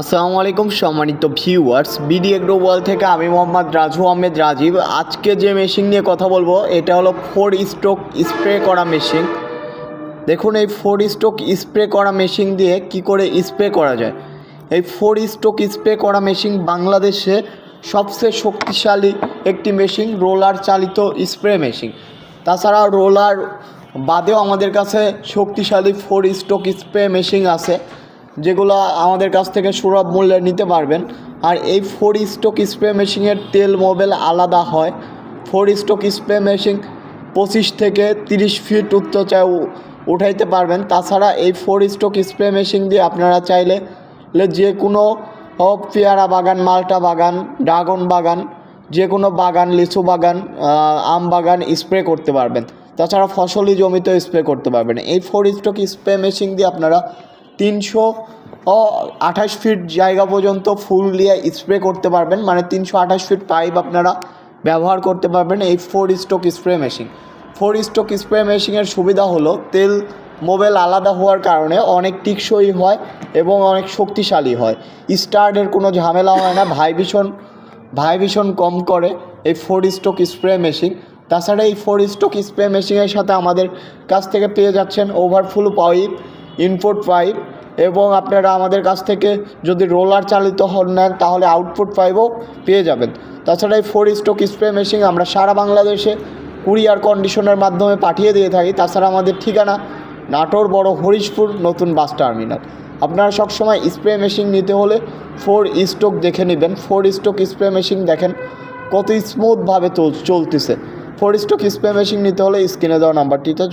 আসসালামু আলাইকুম সম্মানিত ভিউয়ার্স বিডি এগ্রো ওয়াল থেকে আমি মোহাম্মদ রাজু আহমেদ রাজীব। আজকে যে মেশিন নিয়ে কথা বলব, এটা হলো ফোর স্ট্রোক স্প্রে করা মেশিন দেখুন এই ফোর স্ট্রোক স্প্রে করা মেশিন দিয়ে কি করে স্প্রে করা যায়। এই ফোর স্ট্রোক স্প্রে করা মেশিন বাংলাদেশে সবচেয়ে শক্তিশালী একটি মেশিন রোলার চালিত স্প্রে মেশিন তাছাড়া রোলার বাদেও আমাদের কাছে শক্তিশালী ফোর স্ট্রোক স্প্রে মেশিন আছে। যেগুলো আমাদের কাছ থেকে সুলভ মূল্যে নিতে পারবেন। আর এই ফোর স্ট্রোক স্প্রে মেশিনের তেল মোবেল আলাদা হয়। ফোর স্ট্রোক স্প্রে মেশিন পঁচিশ থেকে তিরিশ ফিট উচ্চতায় উঠাইতে পারবেন। তাছাড়া এই ফোর স্ট্রোক স্প্রে মেশিন দিয়ে আপনারা চাইলে যে কোনো পেয়ারা বাগান, মালটা বাগান, ড্রাগন বাগান যে কোনো বাগান, লিচু বাগান আম বাগান স্প্রে করতে পারবেন। তাছাড়া ফসলি জমিতেও স্প্রে করতে পারবেন। এই ফোর স্ট্রোক স্প্রে মেশিন দিয়ে আপনারা তিনশো আঠাশ ফিট জায়গা পর্যন্ত ফুল দিয়ে স্প্রে করতে পারবেন। মানে তিনশো আঠাশ ফিট পাইপ আপনারা ব্যবহার করতে পারবেন এই four stroke spray machine four stroke spray মেশিনের সুবিধা হলো, তেল মোবাইল আলাদা হওয়ার কারণে অনেক টিকসই হয় এবং অনেক শক্তিশালী হয়। স্টার্টের কোনো ঝামেলা হয় না ভাইব্রেশন ভাইব্রেশন কম করে এই ফোর স্ট্রোক স্প্রে মেশিন তাছাড়া এই ফোর স্ট্রোক স্প্রে মেশিনের সাথে আমাদের কাছ থেকে পেয়ে যাচ্ছেন ওভারফ্লো পাইপ ইনপুট পাইপ এবং আপনারা আমাদের কাছ থেকে যদি রোলার চালিত হন নেন, তাহলে আউটপুট পাইপও পেয়ে যাবেন। তাছাড়া এই ফোর স্ট্রোক স্প্রে মেশিন আমরা সারা বাংলাদেশে কুরিয়ার কন্ডিশনের মাধ্যমে পাঠিয়ে দিয়ে থাকি। তাছাড়া আমাদের ঠিকানা নাটোর বড় হরিশপুর নতুন বাস টার্মিনাল আপনারা সবসময় স্প্রে মেশিন নিতে হলে ফোর স্ট্রোক দেখে নেবেন। ফোর স্ট্রোক স্প্রে মেশিন দেখেন কত স্মুথভাবে চল- চলতেছে। ফোর স্ট্রোক স্প্রে মেশিন নিতে হলে স্ক্রিনে দেওয়া নাম্বারটিতে